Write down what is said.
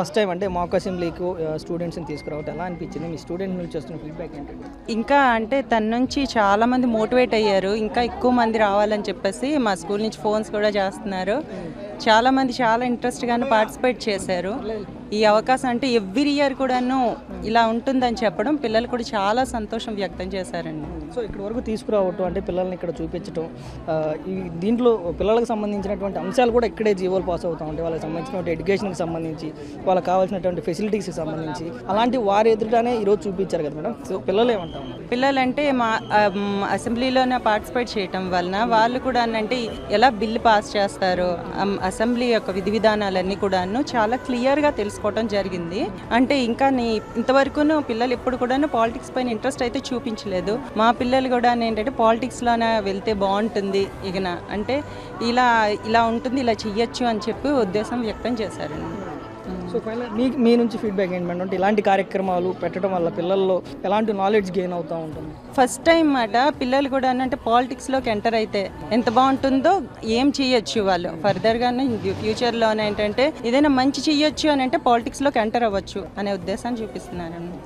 First time అంటే మాక్ అసెంబ్లీకి స్టూడెంట్స్ని తీసుకురావటం ఎలా అనిపించింది? మీ స్టూడెంట్ నుంచి వస్తున్న ఫీడ్బ్యాక్ ఏంటంటే ఇంకా అంటే తన నుంచి చాలా మంది మోటివేట్ అయ్యారు. ఇంకా ఎక్కువ మంది రావాలని చెప్పేసి మా స్కూల్ నుంచి ఫోన్స్ కూడా చేస్తున్నారు. చాలా మంది చాలా ఇంట్రెస్ట్గానే పార్టిసిపేట్ చేశారు. ఈ అవకాశం అంటే ఎవ్రీ ఇయర్ కూడాను ఇలా ఉంటుందని చెప్పడం పిల్లలు కూడా చాలా సంతోషం వ్యక్తం చేశారండి. సో ఇక్కడ వరకు తీసుకురావటం అంటే పిల్లల్ని ఇక్కడ చూపించడం ఈ దీంట్లో పిల్లలకు సంబంధించినటువంటి అంశాలు కూడా ఇక్కడే జీవోలు పాస్ అవుతూ ఉంటాయి. వాళ్ళకి సంబంధించినటువంటి ఎడ్యుకేషన్కి సంబంధించి వాళ్ళకి కావాల్సినటువంటి ఫెసిలిటీస్కి సంబంధించి అలాంటి వారి ఎదుటనే ఈరోజు చూపించారు కదా మేడం. సో పిల్లలు ఏమంటాం పిల్లలంటే మా అసెంబ్లీలోనే పార్టిసిపేట్ చేయటం వలన వాళ్ళు కూడా అంటే ఎలా బిల్లు పాస్ చేస్తారు అసెంబ్లీ యొక్క విధి విధానాలన్నీ కూడాను చాలా క్లియర్గా తెలుసుకోవటం జరిగింది. అంటే ఇంకా నీ ఇంతవరకును పిల్లలు ఎప్పుడు కూడాను పాలిటిక్స్ పైన ఇంట్రెస్ట్ అయితే చూపించలేదు. మా పిల్లలు కూడా ఏంటంటే పాలిటిక్స్లోనే వెళ్తే బాగుంటుంది ఇకన అంటే ఇలా ఇలా ఉంటుంది ఇలా చెయ్యొచ్చు అని చెప్పి ఉద్దేశం వ్యక్తం చేశారండి. సో మీ మీ నుంచి ఫీడ్బ్యాక్ ఏంటంటే అంటే ఇలాంటి కార్యక్రమాలు పెట్టడం వల్ల పిల్లల్లో ఎలాంటి నాలెడ్జ్ గెయిన్ అవుతూ ఉంటుంది? ఫస్ట్ టైం మాట పిల్లలు కూడా అంటే పాలిటిక్స్లోకి ఎంటర్ అయితే ఎంత బాగుంటుందో ఏం చేయొచ్చు వాళ్ళు? ఫర్దర్గానే ఫ్యూచర్లో ఏంటంటే ఏదైనా మంచి చేయొచ్చు అని అంటే పాలిటిక్స్లోకి ఎంటర్ అవ్వచ్చు అనే ఉద్దేశాన్ని చూపిస్తున్నారండి.